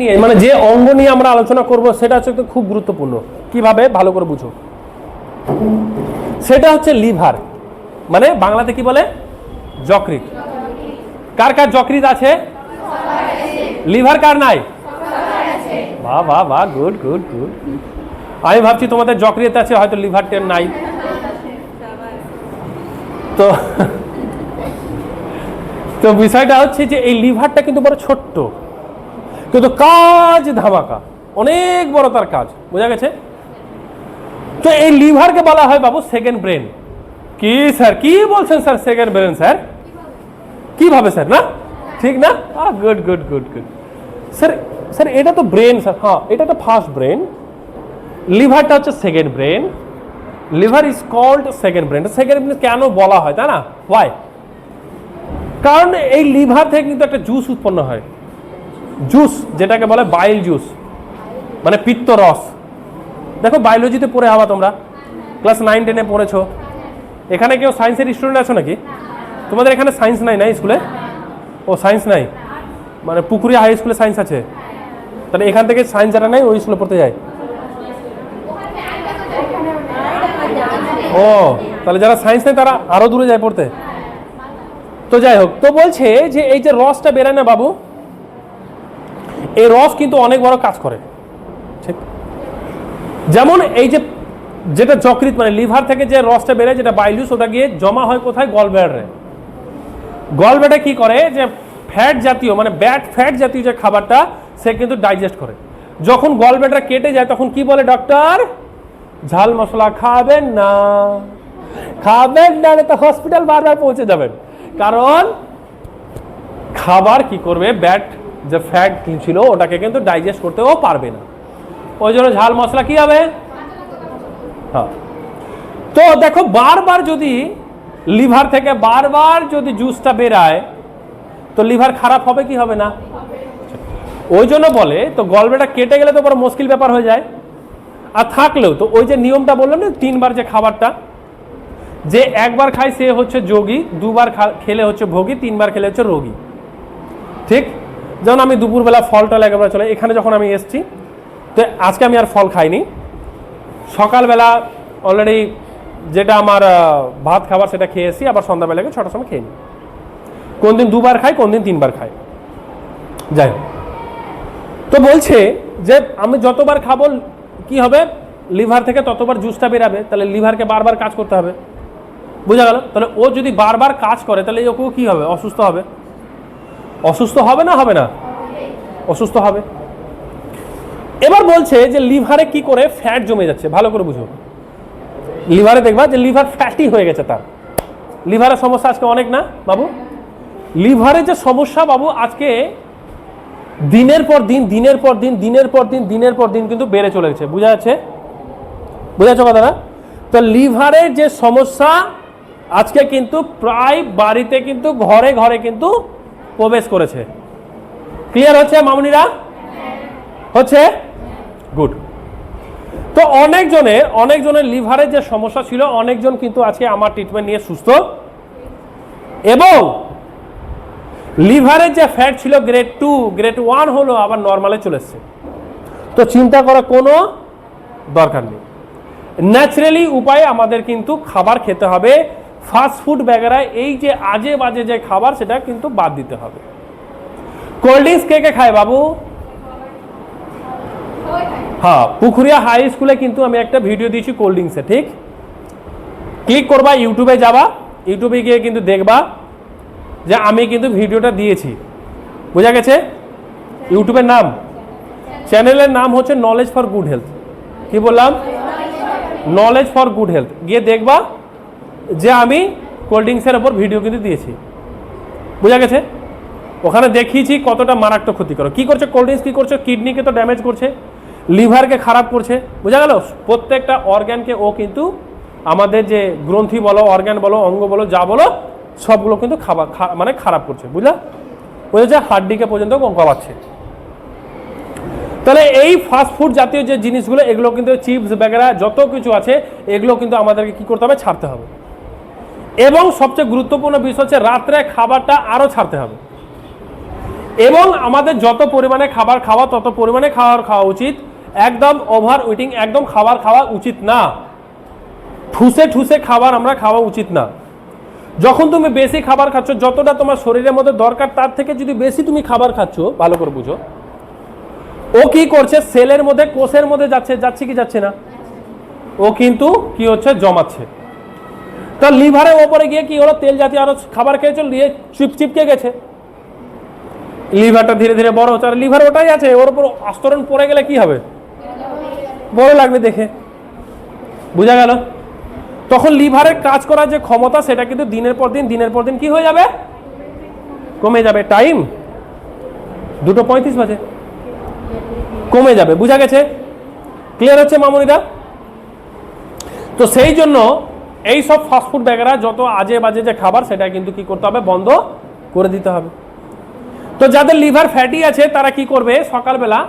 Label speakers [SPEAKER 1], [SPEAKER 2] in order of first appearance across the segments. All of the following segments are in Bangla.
[SPEAKER 1] নিয়ে মানে যে অঙ্গ নিয়ে আমরা আলোচনা করব, সেটা হচ্ছে খুব গুরুত্বপূর্ণ। কীভাবে? ভালো করে বুঝো। সেটা হচ্ছে লিভার। মানে বাংলাতে কি বলে? যকৃত কার কার যকৃত আছে? লিভার কার নাই? বাহ বাহ বাহ গুড গুড গুড আমি ভাবছি তোমাদের যকৃত আছে, হয়তো লিভার টেন নাই। তো তো বিষয়টা হচ্ছে যে এই লিভারটা কিন্তু বড় ছোট্ট। কিন্তু কাজ ধামাকা, অনেক বড় তার কাজ, বোঝা গেছে? তো এই লিভারকে বলা হয় বাবু সেকেন্ড ব্রেন কি স্যার, কি বলছেন স্যার সেকেন্ড ব্রেন স্যার? কীভাবে স্যার, না? ঠিক না? Good good good good sir sir, এটা তো ব্রেন স্যার। হ্যাঁ এটা তো ফার্স্ট ব্রেন লিভারটা হচ্ছে second brain liver is called second brain second brain কেন বলা হয়, তাই না? ওয়াই কারণ এই লিভার থেকে কিন্তু একটা জুস উৎপন্ন হয়। জুস, যেটাকে বলে বাইল জুস মানে পিত্ত রস। দেখো বায়োলজিতে পড়ে হওয়া তোমরা। ক্লাস নাইন, টেনে পড়েছো। এখানে কেউ সায়েন্সের স্টুডেন্ট আছো নাকি? তোমাদের এখানে সায়েন্স নাই না স্কুলে? ও, সায়েন্স নাই? মানে পুকুরিয়া হাই স্কুলে সায়েন্স আছে? তাহলে এখান থেকে সায়েন্স যারা নাই ওই স্কুলে পড়তে যায়? ও, তাহলে যারা সায়েন্স নেই তারা আরও দূরে যায় পড়তে? তো যাই হোক, তো বলছে যে এই যে রসটা বেরোয় না বাবু এই রস কিন্তু অনেক বড় কাজ করে। ঠিক? যেমন এই যে, যেটা যকৃত মানে লিভার থেকে যে রসটা বেরোয়, যেটা বাইলুস, ওটা গিয়ে জমা হয় কোথায়? গল ব্যাডারে গল ব্যাডে কি করে? যে ফ্যাট জাতীয় মানে ব্যাট ফ্যাট জাতীয় যে খাবারটা, সে কিন্তু ডাইজেস্ট করে। যখন গল ব্যাডার কেটে যায়, তখন কি বলে ডক্টর? ঝাল মশলা খাবেন না। খাবেন না তো হসপিটাল বারবার পৌঁছে যাবেন। কারণ, খাবার কি করবে? ব্যাট যে ফ্যাট ছিল, ওটাকে কিন্তু ডাইজেস্ট করতেও পারবে না। ওই জন্য ঝাল মশলা কি হবে? হ্যাঁ। তো দেখো, বারবার যদি লিভার থেকে বারবার যদি জুসটা বেরায়, তো লিভার খারাপ হবে কি হবে না? ওই জন্য বলে, তো গলবেটা কেটে গেলে তো বড় মুশকিল ব্যাপার হয়ে যায়। আর থাকলেও, তো ওই যে নিয়মটা বললাম না, তিনবার যে খাবারটা, যে একবার খায় সে হচ্ছে যোগী, দুবার খেলে হচ্ছে ভোগী, তিনবার খেলে হচ্ছে রোগী। ঠিক? যেমন আমি দুপুরবেলা ফল টল একেবারে চলে এখানে যখন আমি এসছি, তো আজকে আমি আর ফল খাইনি। সকালবেলা অলরেডি যেটা আমার ভাত খাবার সেটা খেয়ে এসেছি আবার সন্ধ্যাবেলাকে ছটার সময় খেয়ে নিই কোন দিন দুবার খাই, কোন দিন তিনবার খাই। যাই হোক। তো বলছে যে আমি যতবার খাব, কি হবে? লিভার থেকে ততবার জুসটা বেরাবে, তাহলে লিভারকে বারবার কাজ করতে হবে। বোঝা গেল? তাহলে ও যদি বারবার কাজ করে, তাহলে ওকেও কী হবে? অসুস্থ হবে। অসুস্থ হবে না হবে না? অসুস্থ হবে। এবার বলছে যে লিভারে কি করে ফ্যাট জমে যাচ্ছে, ভালো করে বুঝো। লিভারে দেখবা যে লিভার ফ্যাটি হয়ে গেছে তার। লিভারের সমস্যা আজকে অনেক না, বাবু? লিভারে যে সমস্যা, বাবু, আজকে দিনের পর দিন, দিনের পর দিন, দিনের পর দিন, দিনের পর দিন কিন্তু বেড়ে চলে গেছে বোঝা যাচ্ছে? বোঝা যাচ্ছে কথা না তো লিভারের যে সমস্যা, আজকে কিন্তু প্রায় বাড়িতে কিন্তু, ঘরে ঘরে কিন্তু প্রবেশ করেছে। ক্লিয়ার হচ্ছে মামুনিরা? হচ্ছে? গুড তো অনেকজনের অনেকজনের লিভারের যে সমস্যা ছিল, অনেকজন কিন্তু আজকে আমার ট্রিটমেন্ট নিয়ে সুস্থ। এবং লিভারের যে ফ্যাট ছিল গ্রেড টু গ্রেড ওয়ান হলো আবার নর্মালে চলে এসছে। তো চিন্তা করার কোনো দরকার নেই। ন্যাচারালি উপায়ে আমাদের কিন্তু খাবার খেতে হবে। ফাস্ট ফুড ব্যাগেরায় এই যে আজে বাজে যে খাবার, সেটা কিন্তু বাদ দিতে হবে। কোল্ড ড্রিঙ্কস কে কে খায় বাবু? হ্যাঁ পুকুরিয়া হাই স্কুলে কিন্তু আমি একটা ভিডিও দিয়েছি কোল্ড ড্রিঙ্কসে ঠিক? ক্লিক করবা ইউটিউবে যাবা ইউটিউবে গিয়ে কিন্তু দেখবা যে আমি কিন্তু ভিডিওটা দিয়েছি। বোঝা গেছে? ইউটিউবের নাম। চ্যানেলের নাম হচ্ছে নলেজ ফর গুড হেলথ কি বললাম? নলেজ ফর গুড হেলথ গিয়ে দেখবা যে আমি কোল্ড ড্রিঙ্কসের ওপর ভিডিও কিন্তু দিয়েছি। বোঝা গেছে? ওখানে দেখিয়েছি কতটা মারাত্মক ক্ষতি করো কি করছে কোল্ড ড্রিঙ্কস কি করছে? কিডনিকে তো ড্যামেজ করছে লিভারকে খারাপ করছে। বোঝা গেল? প্রত্যেকটা অর্গ্যানকে ও কিন্তু আমাদের যে গ্রন্থি বলো অর্গ্যান বলো, অঙ্গ বলো, যা বলো, সবগুলো কিন্তু খাবার মানে খারাপ করছে। বুঝলা? বুঝেছে হাড্ডিকে পর্যন্ত কমাচ্ছে তাহলে এই ফাস্ট ফুড জাতীয় যে জিনিসগুলো, এগুলো কিন্তু চিপস বেগেরা, যত কিছু আছে, এগুলো কিন্তু আমাদেরকে কি করতে হবে? ছাড়তে হবে। এবং সবচেয়ে গুরুত্বপূর্ণ বিষয় হচ্ছে রাত্রে খাবারটা আরও ছাড়তে হবে। এবং আমাদের যত পরিমাণে খাবার খাওয়া, তত পরিমাণে খাবার খাওয়া উচিত। একদম ওভার উইটিং একদম খাবার খাওয়া উচিত না। ঠুসে ঠুসে খাবার আমরা খাওয়া উচিত না। যখন তুমি বেশি খাবার খাচ্ছ, যতটা তোমার শরীরের মধ্যে দরকার, তার থেকে যদি বেশি তুমি খাবার খাচ্ছ, ভালো করে বুঝো। ও কি করছে? সেলের মধ্যে, কোষের মধ্যে যাচ্ছে যাচ্ছে কি যাচ্ছে না? ও কিন্তু কি হচ্ছে? জমাচ্ছে। তো লিভারের ওপরে গিয়ে কি হলো? তেল জাতীয় আরও খাবার খেয়েছে? দিয়ে চিপ চিপকে গেছে? লিভারটা ধীরে ধীরে বড় হচ্ছে। আর লিভার ওটাই আছে, ওর উপর আস্তরণ পড়ে গেলে কি হবে? বড় লাগবে দেখে। বুঝা গেল? তখন লিভারের কাজ করার যে ক্ষমতা, সেটা কিন্তু দিনের পর দিন, দিনের পর দিন কি হয়ে যাবে? কমে যাবে। টাইম? দুটো পঁয়ত্রিশ বাজে। কমে যাবে। বুঝা গেছে? ক্লিয়ার হচ্ছে মামুনিদা? তো সেই জন্য এই সব ফাস্টফুড ব্যাগেরা যত আজে বাজে যে খাবার, সেটা কিন্তু কি করতে হবে? বন্ধ করে দিতে হবে। তো যাদের লিভার ফ্যাটি আছে, তারা কি করবে? সকালবেলা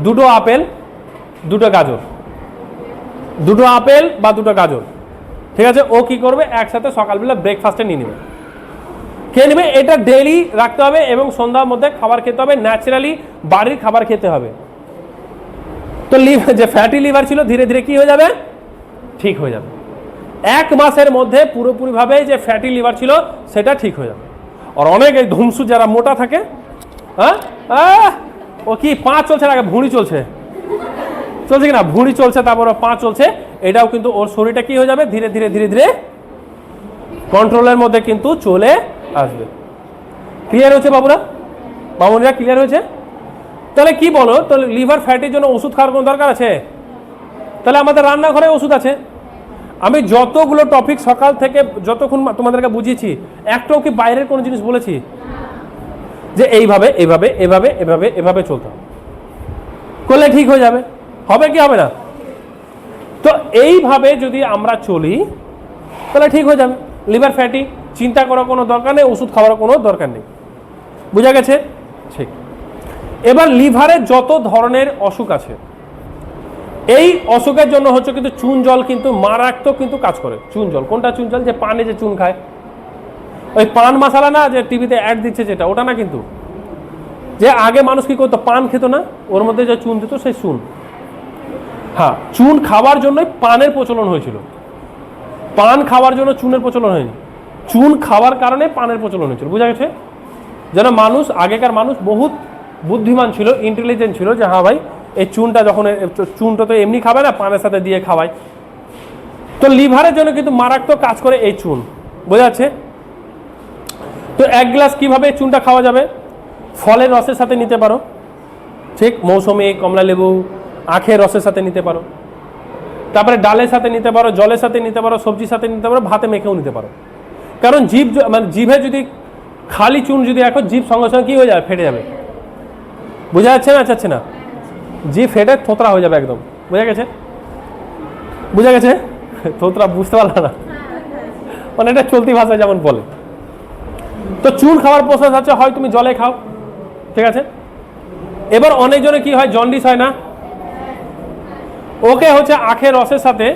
[SPEAKER 1] দুটো আপেল, দুটো গাজর। দুটো আপেল বা দুটো গাজর। ঠিক আছে? ও কি করবে? একসাথে সকালবেলা ব্রেকফাস্টে নিয়ে নেবে। খেয়ে নেবে। এটা ডেইলি রাখতে হবে এবং সন্ধ্যার মধ্যে খাবার খেতে হবে। ন্যাচারালি বাড়ির খাবার খেতে হবে। তো লিভার যে ফ্যাটি লিভার ছিল, ধীরে ধীরে কি হয়ে যাবে? ঠিক হয়ে যাবে। এক মাসের মধ্যে পুরোপুরিভাবে যে ফ্যাটি লিভার ছিল, সেটা ঠিক হয়ে যাবে। আর অনেক এই ধুমসু যারা মোটা থাকে হ্যাঁ? ও কি, পাঁচ চলছে না ভুঁড়ি চলছে? চলছে কি না? ভুঁড়ি চলছে, তারপর পা চলছে। এটাও কিন্তু ওর শরীরটা কি হয়ে যাবে? ধীরে ধীরে ধীরে ধীরে কন্ট্রোলের মধ্যে কিন্তু চলে আসবে। ক্লিয়ার হয়েছে বাবুরা? বাবুরা ক্লিয়ার হয়েছে? তাহলে কি বলো? তাহলে লিভার ফ্যাটির জন্য ওষুধ খাওয়ার কোনো দরকার আছে? তাহলে আমাদের রান্নাঘরে ওষুধ আছে। আমি যতগুলো টপিক সকাল থেকে যতক্ষণ তোমাদেরকে বুঝিয়েছি, একটাও কি বাইরের কোনো জিনিস বলেছি? যে এইভাবে এভাবে এভাবে এভাবে এভাবে চলতে হবে। করলে ঠিক হয়ে যাবে। হবে কি হবে না? তো এইভাবে যদি আমরা চলি, তাহলে ঠিক হয়ে যাবে। লিভার ফ্যাটি চিন্তা করার কোনো দরকার নেই, ওষুধ খাওয়ার কোনো দরকার নেই। বুঝা গেছে? ঠিক। এবার লিভারের যত ধরনের অসুখ আছে এই অসুখের জন্য হচ্ছে কিন্তু চুন জল কিন্তু মারাত্মক কিন্তু কাজ করে, চুন জল। কোনটা চুন জল? যে পানে যে চুন খায়। ওই পান মশালা না, যে টিভিতে অ্যাড দিচ্ছে যেটা, ওটা না কিন্তু। যে আগে মানুষ কি করতো, পান খেত না, ওর মধ্যে যে চুন দিত সেই চুন। হ্যাঁ চুন খাওয়ার জন্যই পানের প্রচলন হয়েছিল। পান খাওয়ার জন্য চুনের প্রচলন হয়নি। চুন খাওয়ার কারণে পানের প্রচলন হয়েছিল, বুঝা গেছে? যেন মানুষ, আগেকার মানুষ বহুত বুদ্ধিমান ছিল ইন্টেলিজেন্ট ছিল যে হ্যাঁ ভাই এই চুনটা যখন চুনটা তো এমনি খাবে না, পানের সাথে দিয়ে খাওয়ায়। তো লিভারের জন্য কিন্তু মারাত্মক কাজ করে এই চুন, বোঝা যাচ্ছে? তো এক গ্লাস কীভাবে চুনটা খাওয়া যাবে? ফলের রসের সাথে নিতে পারো। ঠিক, মৌসুমি, কমলা লেবু, আখের রসের সাথে নিতে পারো। তারপরে ডালের সাথে নিতে পারো, জলের সাথে নিতে পারো, সবজির সাথে নিতে পারো, ভাতে মেখেও নিতে পারো। কারণ জীব মানে জিভে যদি খালি চুন যদি এখন জীব সঙ্গে সঙ্গে কী হয়ে যাবে? ফেটে যাবে। বোঝা যাচ্ছে না যাচ্ছে না? জিভ ফেটে থোতরা হয়ে যাবে একদম। বোঝা গেছে? বুঝা গেছে? থোতরা বুঝতে পারলাম না। মানে এটা চলতি ভাষায় যেমন বলে। তো চুন খাওয়ার প্রসেস আছে, হয় তুমি জলে খাও, ঠিক আছে? এবার অনেকজনে কি হয় জন্ডিস হয় না? ওকে হচ্ছে আখের রসের সাথে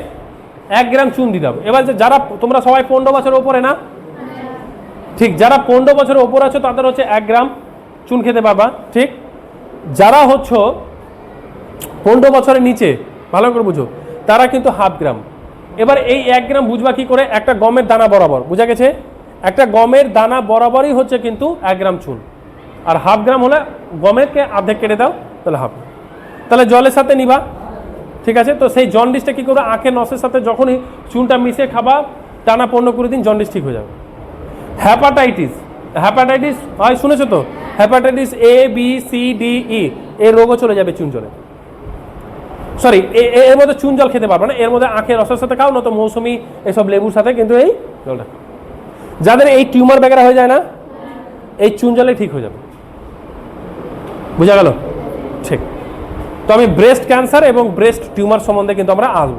[SPEAKER 1] এক গ্রাম চুন দিতে হবে। এবার যারা, তোমরা সবাই পনেরো বছরের ওপরে না? ঠিক, যারা পনেরো বছরের ওপর আছো, তাদের হচ্ছে এক গ্রাম চুন খেতে পারবা, ঠিক? যারা হচ্ছে পনেরো বছরের নিচে, ভালো করে বুঝো। তারা কিন্তু হাফ গ্রাম। এবার এই এক গ্রাম বুঝবা কি করে? একটা গমের দানা বরাবর, বোঝা গেছে? একটা গমের দানা বরাবরই হচ্ছে কিন্তু এক গ্রাম চুন। আর হাফ গ্রাম হলে গমেরকে অর্ধেক কেটে দাও, তাহলে হাফ। তাহলে জলের সাথে নিবা, ঠিক আছে? তো সেই জন্ডিসটা কী করবে? আখের নসের সাথে যখনই চুনটা মিশে খাবা, টানা পনেরো কুড়ি দিন জন্ডিস ঠিক হয়ে যাবে। হ্যাপাটাইটিস হ্যাপাটাইটিস হয়, শুনেছো তো? Hepatitis A B C D E এর রোগও চলে যাবে চুন জলে। সরি এর মধ্যে চুন জল খেতে পারবে না। এর মধ্যে আখের রসের সাথে খাও না তো মৌসুমি এসব লেবুর সাথে, কিন্তু এই জলটা। যাদের এই টিউমার বেগেরা হয়ে যায় না, এই চুন জলে ঠিক হয়ে যাবে। বুঝা গেল? ঠিক। তো আমি ব্রেস্ট ক্যান্সার এবং ব্রেস্ট টিউমার সম্বন্ধে কিন্তু আমরা আসব।